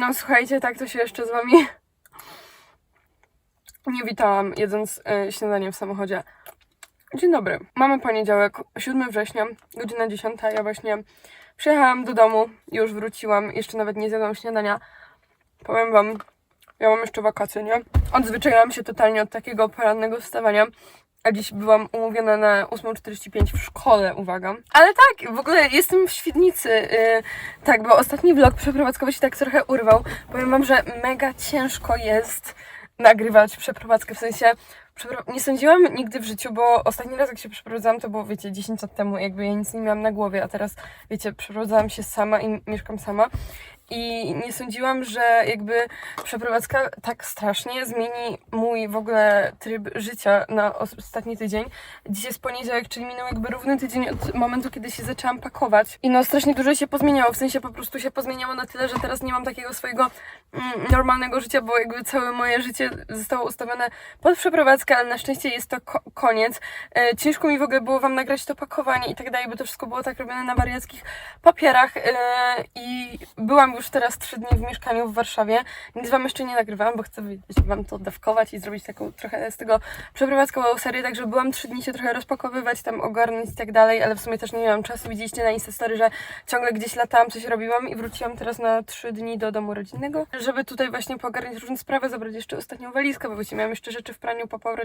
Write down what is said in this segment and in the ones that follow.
No słuchajcie, tak to się jeszcze z wami nie witałam jedząc e, śniadanie w samochodzie. Dzień dobry. Mamy poniedziałek, 7 września, godzina 10. Ja właśnie przyjechałam do domu, już wróciłam, jeszcze nawet nie zjadłam śniadania. Powiem wam, ja mam jeszcze wakacje, nie? Odzwyczaiłam się totalnie od takiego porannego wstawania. A dziś byłam umówiona na 8.45 w szkole, uwaga. Ale tak, w ogóle jestem w Świdnicy. Yy, tak, bo ostatni vlog przeprowadzkowy się tak trochę urwał. Powiem wam, że mega ciężko jest nagrywać przeprowadzkę, w sensie nie sądziłam nigdy w życiu, bo ostatni raz jak się przeprowadzałam to było, wiecie, 10 lat temu, jakby ja nic nie miałam na głowie, a teraz, wiecie, przeprowadzałam się sama i mieszkam sama. I nie sądziłam, że jakby przeprowadzka tak strasznie zmieni mój w ogóle tryb życia na os- ostatni tydzień. Dziś jest poniedziałek, czyli minął jakby równy tydzień od momentu, kiedy się zaczęłam pakować. I no strasznie dużo się pozmieniało, w sensie po prostu się pozmieniało na tyle, że teraz nie mam takiego swojego mm, normalnego życia, bo jakby całe moje życie zostało ustawione pod przeprowadzkę, ale na szczęście jest to ko- koniec. E, ciężko mi w ogóle było wam nagrać to pakowanie i tak dalej, bo to wszystko było tak robione na wariackich papierach e, i byłam już teraz trzy dni w mieszkaniu w Warszawie. Nic wam jeszcze nie nagrywałam, bo chcę wam to dawkować i zrobić taką trochę z tego przeprowadzkową serię, także byłam trzy dni się trochę rozpakowywać, tam ogarnąć i tak dalej, ale w sumie też nie miałam czasu. Widzieliście na Instastory, że ciągle gdzieś latałam, coś robiłam i wróciłam teraz na trzy dni do domu rodzinnego, żeby tutaj właśnie pogarniać różne sprawy, zabrać jeszcze ostatnią walizkę, bo wiecie, miałam jeszcze rzeczy w praniu po powrocie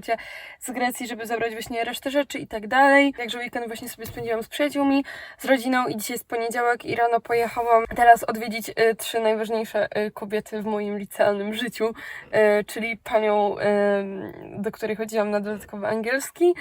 z Grecji, żeby zabrać właśnie resztę rzeczy i tak dalej. Także weekend właśnie sobie spędziłam z przyjaciółmi, z rodziną i dzisiaj jest poniedziałek i rano pojechałam teraz odwiedzić y, trzy najważniejsze y, kobiety w moim licealnym życiu, y, czyli panią, y, do której chodziłam na dodatkowy angielski,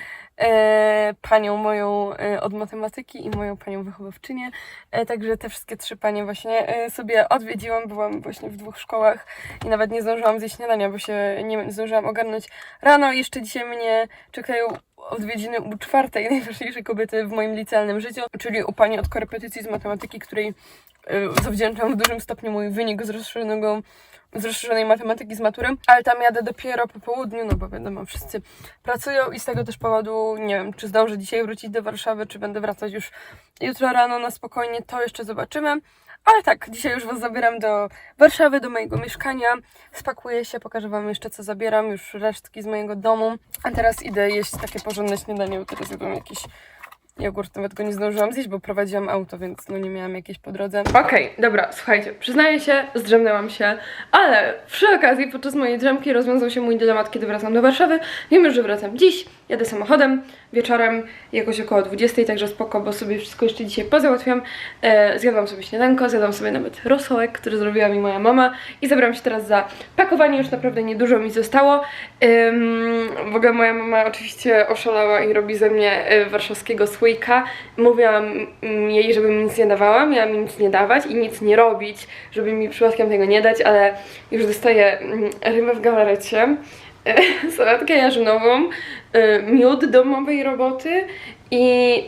panią moją y, od matematyki i moją panią wychowawczynię. E, Także te wszystkie trzy panie właśnie e, sobie odwiedziłam. Byłam właśnie w dwóch szkołach i nawet nie zdążyłam zjeść śniadania, bo się nie zdążyłam ogarnąć rano. Jeszcze dzisiaj mnie czekają odwiedziny u czwartej najważniejszej kobiety w moim licealnym życiu, czyli u pani od korepetycji z matematyki, której e, zawdzięczam w dużym stopniu mój wynik z rozszerzonego z rozszerzonej matematyki z maturą, ale tam jadę dopiero po południu, no bo wiadomo, wszyscy pracują i z tego też powodu nie wiem, czy zdążę dzisiaj wrócić do Warszawy, czy będę wracać już jutro rano na spokojnie, to jeszcze zobaczymy. Ale tak, dzisiaj już Was zabieram do Warszawy, do mojego mieszkania. Spakuję się, pokażę Wam jeszcze co zabieram, już resztki z mojego domu. A teraz idę jeść takie porządne śniadanie, bo teraz jadłam jakiś jogurt, nawet go nie zdążyłam zjeść, bo prowadziłam auto, więc no nie miałam jakiejś po drodze. Okej, dobra, słuchajcie, przyznaję się, zdrzemnęłam się, ale przy okazji podczas mojej drzemki rozwiązał się mój dylemat, kiedy wracam do Warszawy. Wiem już, że wracam dziś, jadę samochodem, wieczorem, jakoś około 20, także spoko, bo sobie wszystko jeszcze dzisiaj pozałatwiam. E, zjadłam sobie śniadanko, zjadłam sobie nawet rosołek, który zrobiła mi moja mama i zabieram się teraz za pakowanie, już naprawdę niedużo mi zostało. Ym, w ogóle moja mama oczywiście oszalała i robi ze mnie e, warszawskiego słoika. Mówiłam jej, żeby mi nic nie dawała, miałam mi nic nie dawać i nic nie robić, żeby mi przypadkiem tego nie dać, ale już dostaję mm, rymę w galarecie, sałatkę jarzynową, e, miód domowej roboty i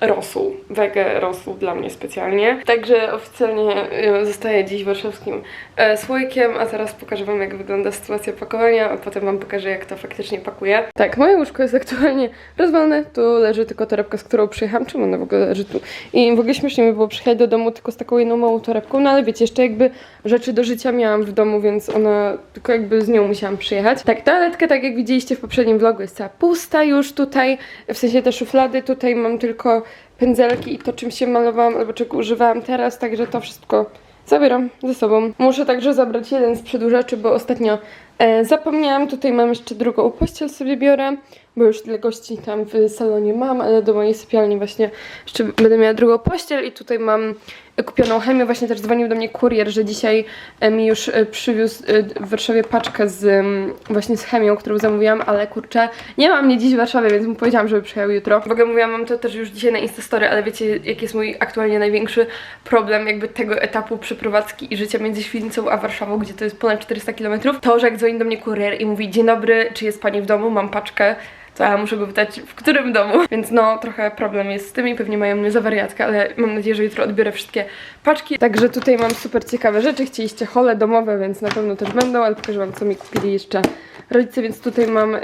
rosół, wege rosół dla mnie specjalnie. Także oficjalnie e, zostaję dziś warszawskim e, słoikiem, a teraz pokażę Wam jak wygląda sytuacja pakowania, a potem Wam pokażę jak to faktycznie pakuję. Tak, moje łóżko jest aktualnie rozwalone, tu leży tylko torebka, z którą przyjechałam, czemu ona w ogóle leży tu? I w ogóle śmiesznie mi było przyjechać do domu tylko z taką jedną małą torebką, no ale wiecie, jeszcze jakby rzeczy do życia miałam w domu, więc ona, tylko jakby z nią musiałam przyjechać. Tak, toaletka, tak jak widzieliście w poprzednim vlogu, jest cała pusta już tutaj, w sensie te szuflady, tutaj mam tylko pędzelki i to czym się malowałam albo czego używałam teraz, także to wszystko zabieram ze sobą. Muszę także zabrać jeden z przedłużaczy, bo ostatnio e, zapomniałam. Tutaj mam jeszcze drugą pościel sobie biorę, bo już dla gości tam w salonie mam, ale do mojej sypialni właśnie jeszcze będę miała drugą pościel i tutaj mam kupioną chemię. Właśnie też dzwonił do mnie kurier, że dzisiaj mi już e, przywiózł e, w Warszawie paczkę z właśnie z chemią, którą zamówiłam, ale kurczę, nie mam mnie dziś w Warszawie, więc mu powiedziałam, żeby przyjechał jutro. W ogóle mówiłam mam to też już dzisiaj na Instastory, ale wiecie, jaki jest mój aktualnie największy problem jakby tego etapu przeprowadzki i życia między Świdnicą a Warszawą, gdzie to jest ponad 400 km. To, że jak dzwoni do mnie kurier i mówi, dzień dobry, czy jest pani w domu, mam paczkę, to ja muszę go pytać w którym domu. Więc no, trochę problem jest z tym i pewnie mają mnie za wariatkę, ale mam nadzieję, że jutro odbiorę wszystkie paczki. Także tutaj mam super ciekawe rzeczy. Chcieliście hole domowe, więc na pewno też będą, ale pokażę wam, co mi kupili jeszcze rodzice, więc tutaj mam e,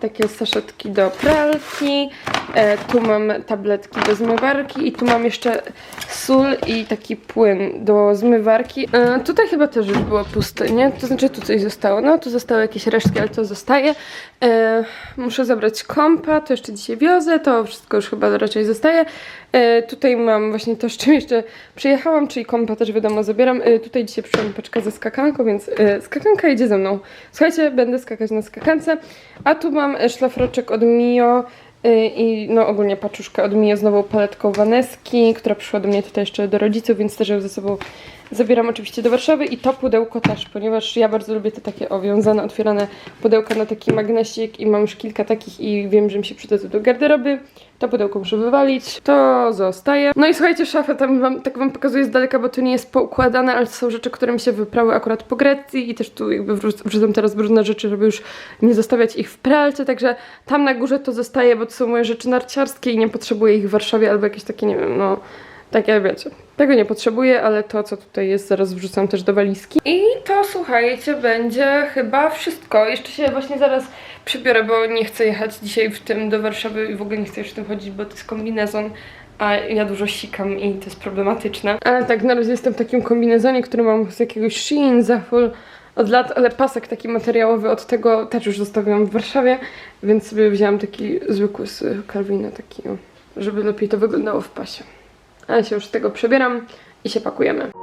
takie saszetki do pralki, e, tu mam tabletki do zmywarki i tu mam jeszcze sól i taki płyn do zmywarki. E, tutaj chyba też już było puste, nie? To znaczy tu coś zostało. No, tu zostały jakieś resztki, ale to zostaje. E, muszę zabrać kompa, to jeszcze dzisiaj wiozę, to wszystko już chyba raczej zostaje. E, tutaj mam właśnie to, z czym jeszcze przyjechałam, czyli kompa też wiadomo zabieram. E, tutaj dzisiaj przyszłam paczka ze skakanką, więc e, skakanka idzie ze mną. Słuchajcie, będę skakać na skakance. A tu mam szlafroczek od Mio e, i no ogólnie paczuszkę od Mio z nową paletką Vaneski, która przyszła do mnie tutaj jeszcze do rodziców, więc też ją ze sobą zabieram oczywiście do Warszawy i to pudełko też, ponieważ ja bardzo lubię te takie owiązane, otwierane pudełka na taki magnesik i mam już kilka takich i wiem, że mi się przydadzą do garderoby. To pudełko muszę wywalić, to zostaje. No i słuchajcie, szafę tam wam, tak wam pokazuję z daleka, bo to nie jest poukładane, ale są rzeczy, które mi się wyprały akurat po Grecji i też tu jakby wrzuc- wrzucam teraz brudne rzeczy, żeby już nie zostawiać ich w pralce, także tam na górze to zostaje, bo to są moje rzeczy narciarskie i nie potrzebuję ich w Warszawie albo jakieś takie, nie wiem, no tak jak wiecie. Tego nie potrzebuję, ale to, co tutaj jest, zaraz wrzucam też do walizki. I to, słuchajcie, będzie chyba wszystko. Jeszcze się właśnie zaraz przybiorę, bo nie chcę jechać dzisiaj w tym do Warszawy i w ogóle nie chcę już w tym chodzić, bo to jest kombinezon. A ja dużo sikam i to jest problematyczne. Ale tak, na razie jestem w takim kombinezonie, który mam z jakiegoś Shein, Zaful od lat, ale pasek taki materiałowy od tego też już zostawiłam w Warszawie, więc sobie wzięłam taki zwykły z Calvina, taki, żeby lepiej to wyglądało w pasie. Ja się już tego przebieram i się pakujemy.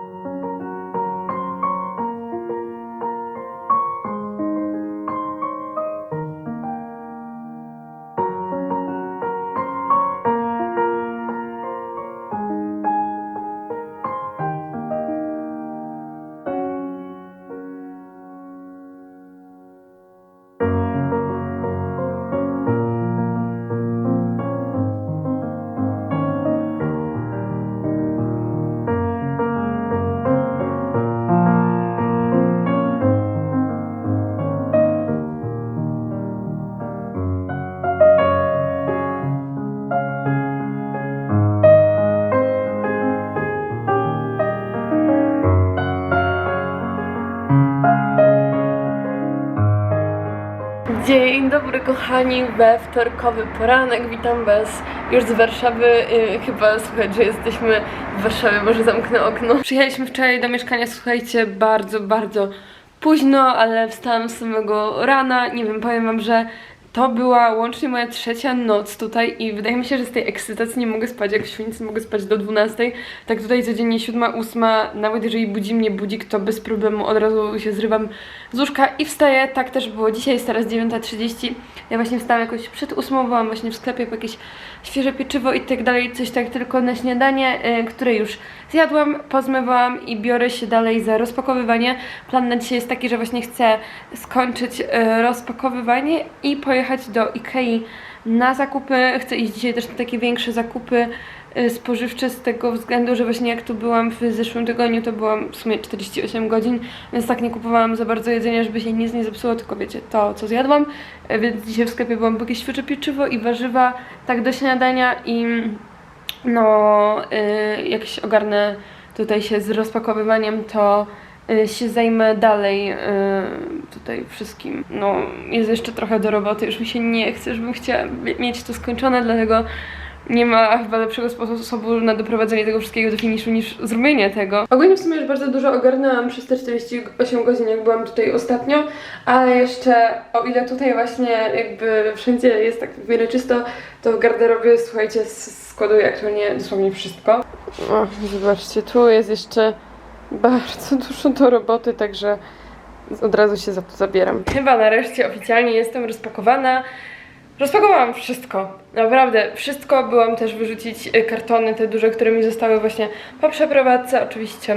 Dobry kochani, we wtorkowy poranek, witam was już z Warszawy, yy, chyba słychać, że jesteśmy w Warszawie, może zamknę okno. Przyjechaliśmy wczoraj do mieszkania, słuchajcie, bardzo, bardzo późno, ale wstałam z samego rana, nie wiem, powiem wam, że to była łącznie moja trzecia noc tutaj i wydaje mi się, że z tej ekscytacji nie mogę spać, jak w świnicy mogę spać do 12, tak tutaj codziennie 7, 8, nawet jeżeli budzi mnie budzik, to bez problemu od razu się zrywam z łóżka i wstaję, tak też było dzisiaj, jest teraz 9.30, ja właśnie wstałam jakoś przed 8, byłam właśnie w sklepie po jakieś świeże pieczywo i tak dalej, coś tak tylko na śniadanie, y, które już zjadłam, pozmywałam i biorę się dalej za rozpakowywanie. Plan na dzisiaj jest taki, że właśnie chcę skończyć y, rozpakowywanie i pojechać do Ikei na zakupy. Chcę iść dzisiaj też na takie większe zakupy spożywcze z tego względu, że właśnie jak tu byłam w zeszłym tygodniu, to byłam w sumie 48 godzin, więc tak nie kupowałam za bardzo jedzenia, żeby się nic nie zepsuło, tylko wiecie, to co zjadłam. Y, Więc dzisiaj w sklepie byłam jakieś świeże pieczywo i warzywa, tak do śniadania i no, y, jak się ogarnę tutaj się z rozpakowywaniem, to się zajmę dalej tutaj wszystkim. No, jest jeszcze trochę do roboty, już mi się nie chce, żebym chciała mie- mieć to skończone, dlatego nie ma chyba lepszego sposobu na doprowadzenie tego wszystkiego do finiszu niż zrobienie tego. Ogólnie w sumie już bardzo dużo ogarnęłam przez te 48 godzin, jak byłam tutaj ostatnio, ale jeszcze o ile tutaj właśnie jakby wszędzie jest tak w miarę czysto, to w garderobie, słuchajcie, składuję aktualnie dosłownie wszystko. O, zobaczcie, tu jest jeszcze bardzo dużo do roboty, także od razu się za to zabieram. Chyba nareszcie oficjalnie jestem rozpakowana. Rozpakowałam wszystko, naprawdę wszystko. Byłam też wyrzucić y, kartony, te duże, które mi zostały właśnie po przeprowadzce, oczywiście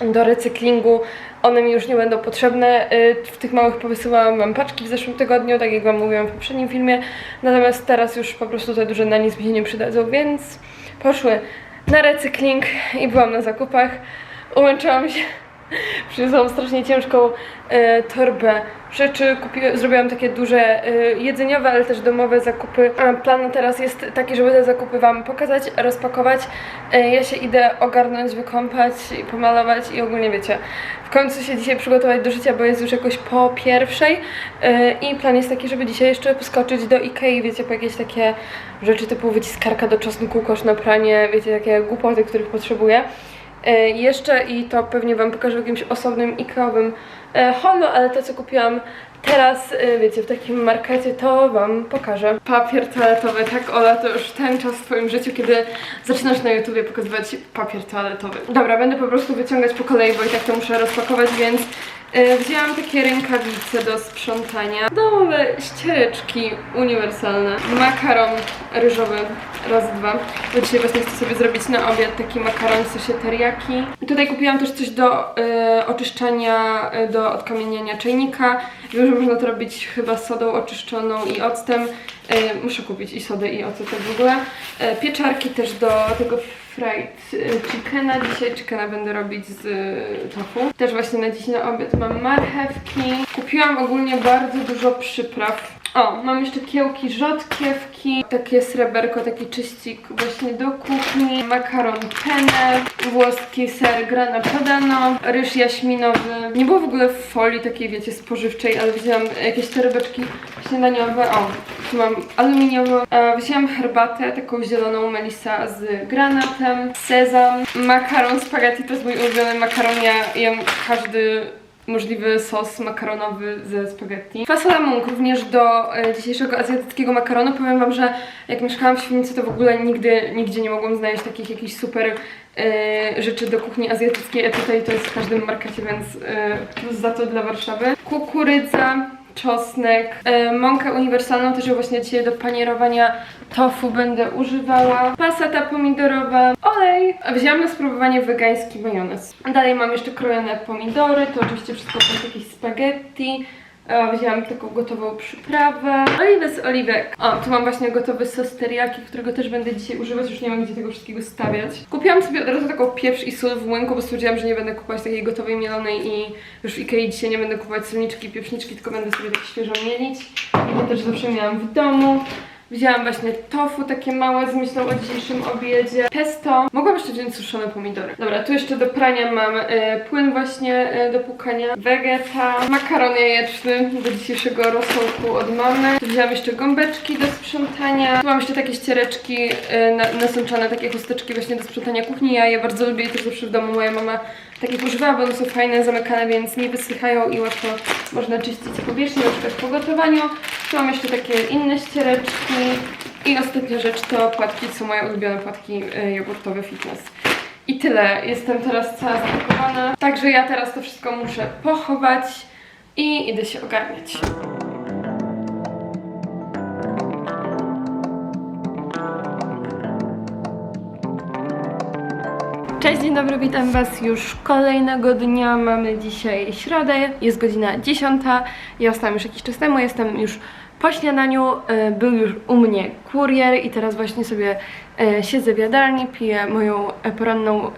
do recyklingu. One mi już nie będą potrzebne. Y, W tych małych powysyłałam wam paczki w zeszłym tygodniu, tak jak wam mówiłam w poprzednim filmie. Natomiast teraz już po prostu te duże na nic mi się nie przydadzą, więc poszły na recykling i byłam na zakupach. Umęczyłam się Przyniosłam strasznie ciężką e, torbę rzeczy. Zrobiłam takie duże e, jedzeniowe, ale też domowe zakupy. Plan teraz jest taki, żeby te zakupy Wam pokazać, rozpakować. E, ja się idę ogarnąć, wykąpać pomalować i ogólnie wiecie, w końcu się dzisiaj przygotować do życia, bo jest już jakoś po pierwszej e, i plan jest taki, żeby dzisiaj jeszcze poskoczyć do Ikei, wiecie, po jakieś takie rzeczy typu wyciskarka do czosnku, kosz na pranie, wiecie, takie głupoty, których potrzebuję. E, jeszcze i to pewnie Wam pokażę w jakimś osobnym Ikeowym e, holu, ale to co kupiłam teraz, e, wiecie, w takim markecie, to Wam pokażę. Papier toaletowy, tak Ola, to już ten czas w Twoim życiu, kiedy zaczynasz na YouTubie pokazywać papier toaletowy. Dobra, będę po prostu wyciągać po kolei, bo i tak to muszę rozpakować, więc e, wzięłam takie rękawice do sprzątania. Domowe ściereczki uniwersalne. Makaron ryżowy, raz, dwa. Bo dzisiaj właśnie chcę sobie zrobić na obiad taki makaron w sosie teriyaki. Tutaj kupiłam też coś do e, oczyszczania, e, do odkamieniania czajnika. Że można to robić chyba z sodą oczyszczoną i octem. E, muszę kupić i sodę i ocet w ogóle. E, pieczarki też do tego fried chickena. Dzisiaj chickena będę robić z e, tofu. Też właśnie na dziś na obiad mam marchewki. Kupiłam ogólnie bardzo dużo przypraw. O, mam jeszcze kiełki rzodkiewki, takie sreberko, taki czyścik właśnie do kuchni, makaron penne, włoski ser grana padano, ryż jaśminowy. Nie było w ogóle w folii takiej, wiecie, spożywczej, ale wzięłam jakieś torebeczki śniadaniowe. O, tu mam aluminiową. E, wzięłam herbatę, taką zieloną melisa z granatem, sezam, makaron spaghetti, to jest mój ulubiony makaron, ja jem każdy możliwy sos makaronowy ze spaghetti. Fasola mung również do e, dzisiejszego azjatyckiego makaronu. Powiem Wam, że jak mieszkałam w Świnicy, to w ogóle nigdy, nigdzie nie mogłam znaleźć takich jakichś super e, rzeczy do kuchni azjatyckiej, a tutaj to jest w każdym markecie, więc e, plus za to dla Warszawy. Kukurydza, czosnek, e, mąkę uniwersalną też ją właśnie dzisiaj do panierowania tofu będę używała, pasata pomidorowa, olej. Wzięłam na spróbowanie wegański majonez. Dalej mam jeszcze krojone pomidory, to oczywiście wszystko to jest jakieś spaghetti. E, Wzięłam taką gotową przyprawę. Oliwę z oliwek. O, tu mam właśnie gotowy sos teriyaki, którego też będę dzisiaj używać. Już nie mam gdzie tego wszystkiego stawiać. Kupiłam sobie od razu taką pieprz i sól w młynku, bo stwierdziłam, że nie będę kupować takiej gotowej mielonej i już w Ikei dzisiaj nie będę kupować solniczki pieprzniczki, tylko będę sobie tak świeżo mielić. I to też zawsze miałam w domu. Wzięłam właśnie tofu, takie małe z myślą o dzisiejszym obiedzie. Pesto. Mogłam jeszcze wziąć suszone pomidory. Dobra, tu jeszcze do prania mam e, płyn właśnie e, do płukania. Vegeta. Makaron jajeczny do dzisiejszego rosołku od mamy. Tu wzięłam jeszcze gąbeczki do sprzątania. Tu mam jeszcze takie ściereczki e, na, nasączone, takie chusteczki właśnie do sprzątania kuchni. Ja je bardzo lubię i też zawsze w domu moja mama takich używała, bo one są fajne, zamykane, więc nie wysychają i łatwo można czyścić powierzchnię, na przykład po gotowaniu. Tu mam jeszcze takie inne ściereczki. I ostatnia rzecz to płatki, są moje ulubione płatki y, jogurtowe fitness. I tyle. Jestem teraz cała zapakowana. Także ja teraz to wszystko muszę pochować i idę się ogarniać. Cześć, dzień dobry, witam Was już kolejnego dnia. Mamy dzisiaj środę, jest godzina 10. Ja wstałam już jakiś czas temu, jestem już po śniadaniu. e, Był już u mnie kurier i teraz właśnie sobie siedzę w jadalni, piję moją e, poranną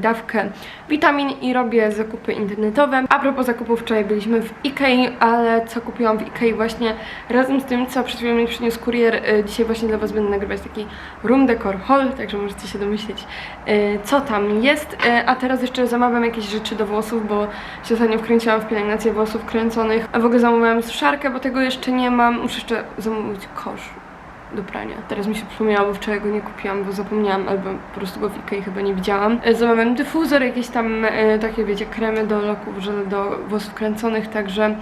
dawkę witamin i robię zakupy internetowe. A propos zakupów, wczoraj byliśmy w Ikei, ale co kupiłam w Ikei właśnie razem z tym, co przed chwilą mi przyniósł kurier, e, dzisiaj właśnie dla Was będę nagrywać taki room decor haul, także możecie się domyśleć, e, co tam jest. E, A teraz jeszcze zamawiam jakieś rzeczy do włosów, bo się ostatnio wkręciłam w pielęgnację włosów kręconych. A w ogóle zamówiłam suszarkę, bo tego jeszcze nie mam. Muszę jeszcze zamówić kosz do prania. Teraz mi się przypomniało, bo wczoraj go nie kupiłam, bo zapomniałam, albo po prostu go w Ikei chyba nie widziałam. E, Zamawiam dyfuzor, jakieś tam e, takie, wiecie, kremy do loków, żele do włosów kręconych, także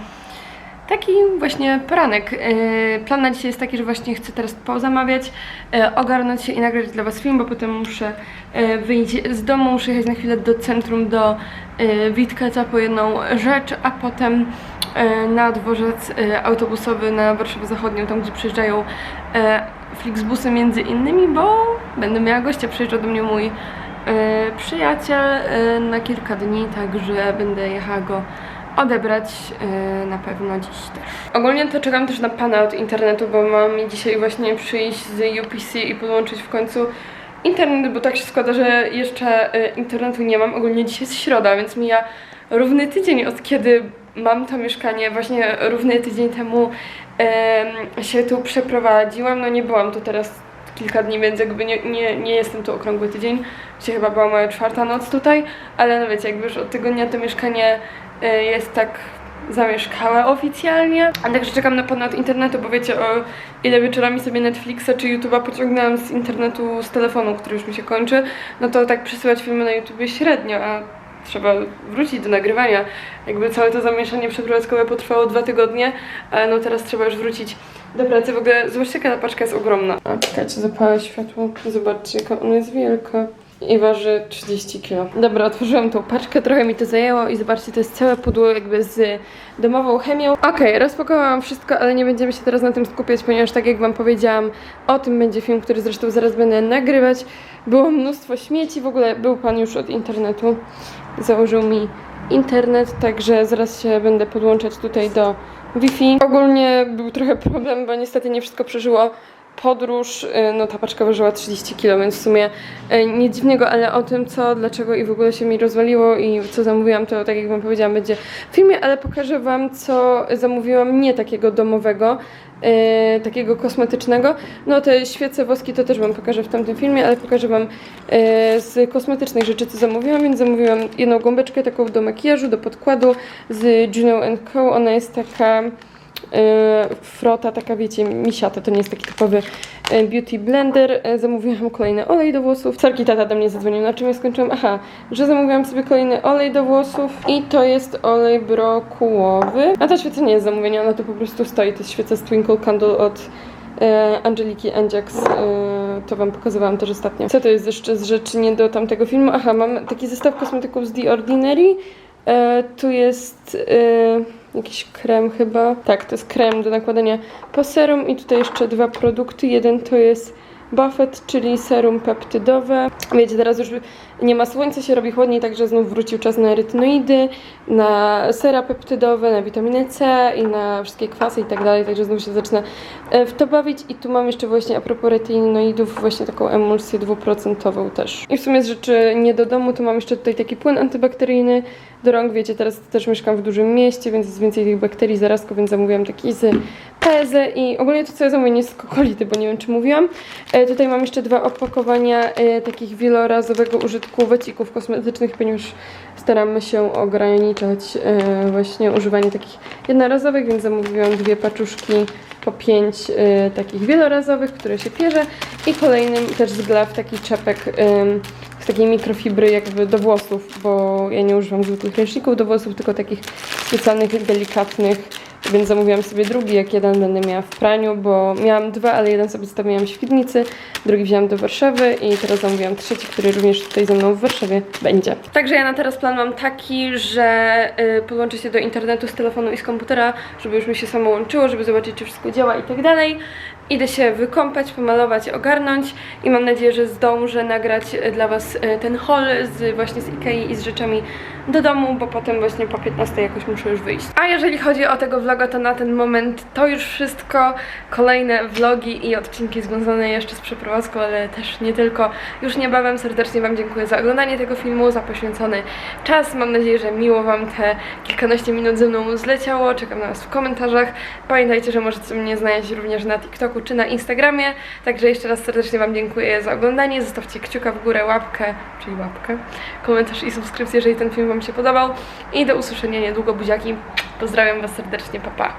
taki właśnie poranek. E, Plan na dzisiaj jest taki, że właśnie chcę teraz pozamawiać, e, ogarnąć się i nagrać dla Was film, bo potem muszę e, wyjść z domu, muszę jechać na chwilę do centrum, do e, Witkaca po jedną rzecz, a potem na dworzec e, autobusowy na Warszawę Zachodnią, tam gdzie przyjeżdżają e, Flixbusy między innymi, bo będę miała gościa, przyjeżdża do mnie mój e, przyjaciel e, na kilka dni, także będę jechała go odebrać e, na pewno dziś też. Ogólnie to czekam też na pana od internetu, bo mam mi dzisiaj właśnie przyjść z UPC i podłączyć w końcu internet, bo tak się składa, że jeszcze e, internetu nie mam. Ogólnie dzisiaj jest środa, więc mija równy tydzień od kiedy mam to mieszkanie, właśnie równy tydzień temu em, się tu przeprowadziłam. No nie byłam tu teraz kilka dni, więc jakby nie, nie, nie jestem tu okrągły tydzień. Dzisiaj chyba była moja czwarta noc tutaj, ale no wiecie, jakby już od tygodnia to mieszkanie e, jest tak zamieszkałe oficjalnie. A także czekam na pana od internetu, bo wiecie o ile wieczorami sobie Netflixa czy YouTube'a pociągnęłam z internetu z telefonu, który już mi się kończy, no to tak przesyłać filmy na YouTubie średnio, a trzeba wrócić do nagrywania. Jakby całe to zamieszanie przeprowadzkowe potrwało dwa tygodnie, ale no teraz trzeba już wrócić do pracy. W ogóle zobaczcie, jaka ta paczka jest ogromna. A czekajcie, zapalę światło. Zobaczcie, jaka ona jest wielka. I waży 30 kg. Dobra, otworzyłam tą paczkę, trochę mi to zajęło i zobaczcie, to jest całe pudło jakby z domową chemią. Okej, rozpakowałam wszystko, ale nie będziemy się teraz na tym skupiać, ponieważ tak jak wam powiedziałam, o tym będzie film, który zresztą zaraz będę nagrywać. Było mnóstwo śmieci, w ogóle był pan już od internetu, założył mi internet, także zaraz się będę podłączać tutaj do Wi-Fi. Ogólnie był trochę problem, bo niestety nie wszystko przeżyło podróż, y, no ta paczka ważyła 30 kg, więc w sumie y, nic dziwnego, ale o tym co, dlaczego i w ogóle się mi rozwaliło i co zamówiłam, to tak jak wam powiedziałam będzie w filmie, ale pokażę wam co zamówiłam nie takiego domowego, y, takiego kosmetycznego. No te świece woski to też wam pokażę w tamtym filmie, ale pokażę wam y, z kosmetycznych rzeczy co zamówiłam, więc zamówiłam jedną gąbeczkę taką do makijażu, do podkładu z Juno Co. Ona jest taka Yy, frota taka, wiecie, misiata, to nie jest taki typowy yy, beauty blender. Yy, Zamówiłam kolejny olej do włosów. Sorki, tata do mnie zadzwonił, na czym ja skończyłam? Aha, że zamówiłam sobie kolejny olej do włosów i to jest olej brokułowy. A ta świeca nie jest zamówienia, ona tu po prostu stoi. To jest świeca z Twinkle Candle od e, Angeliki e, to wam pokazywałam też ostatnio. Co to jest jeszcze z rzeczy nie do tamtego filmu? Aha, mam taki zestaw kosmetyków z The Ordinary. E, tu jest e, jakiś krem chyba. Tak, to jest krem do nakładania po serum i tutaj jeszcze dwa produkty. Jeden to jest Buffet, czyli serum peptydowe. Wiecie, teraz już nie ma słońca, się robi chłodniej, także znów wrócił czas na retynoidy, na sera peptydowe, na witaminę C i na wszystkie kwasy i tak dalej, także znów się zaczyna e, w to bawić. I tu mam jeszcze właśnie a propos retynoidów właśnie taką emulsję dwuprocentową też. I w sumie z rzeczy nie do domu, to mam jeszcze tutaj taki płyn antybakteryjny do rąk. Wiecie, teraz też mieszkam w dużym mieście, więc jest więcej tych bakterii zarazko, więc zamówiłam taki z PZ i ogólnie to co ja zamówiłam nie z kokolity, bo nie wiem czy mówiłam. E, tutaj mam jeszcze dwa opakowania e, takich wielorazowego użytku wycików kosmetycznych, ponieważ staramy się ograniczać e, właśnie używanie takich jednorazowych, więc zamówiłam dwie paczuszki po pięć e, takich wielorazowych, które się pierze. I kolejnym też z Glaw taki czepek em, z takiej mikrofibry jakby do włosów, bo ja nie używam zwykłych ręczników do włosów, tylko takich specjalnych, delikatnych, więc zamówiłam sobie drugi, jak jeden będę miała w praniu, bo miałam dwa, ale jeden sobie zostawiłam w świdnicy, drugi wzięłam do Warszawy i teraz zamówiłam trzeci, który również tutaj ze mną w Warszawie będzie. Także ja na teraz plan mam taki, że y, podłączę się do internetu z telefonu i z komputera, żeby już mi się samo łączyło, żeby zobaczyć, czy wszystko działa i tak dalej. Idę się wykąpać, pomalować, ogarnąć i mam nadzieję, że zdążę nagrać e, dla Was e, ten haul z, właśnie z Ikei i z rzeczami do domu, bo potem właśnie po 15 jakoś muszę już wyjść. A jeżeli chodzi o tego vloga, to na ten moment to już wszystko. Kolejne vlogi i odcinki związane jeszcze z przeprowadzką, ale też nie tylko. Już niebawem serdecznie Wam dziękuję za oglądanie tego filmu, za poświęcony czas. Mam nadzieję, że miło Wam te kilkanaście minut ze mną zleciało. Czekam na Was w komentarzach. Pamiętajcie, że możecie mnie znaleźć również na TikToku czy na Instagramie. Także jeszcze raz serdecznie Wam dziękuję za oglądanie. Zostawcie kciuka w górę, łapkę, czyli łapkę, komentarz i subskrypcję, jeżeli ten film Wam się podobał. I do usłyszenia niedługo, buziaki. Pozdrawiam Was serdecznie, pa pa.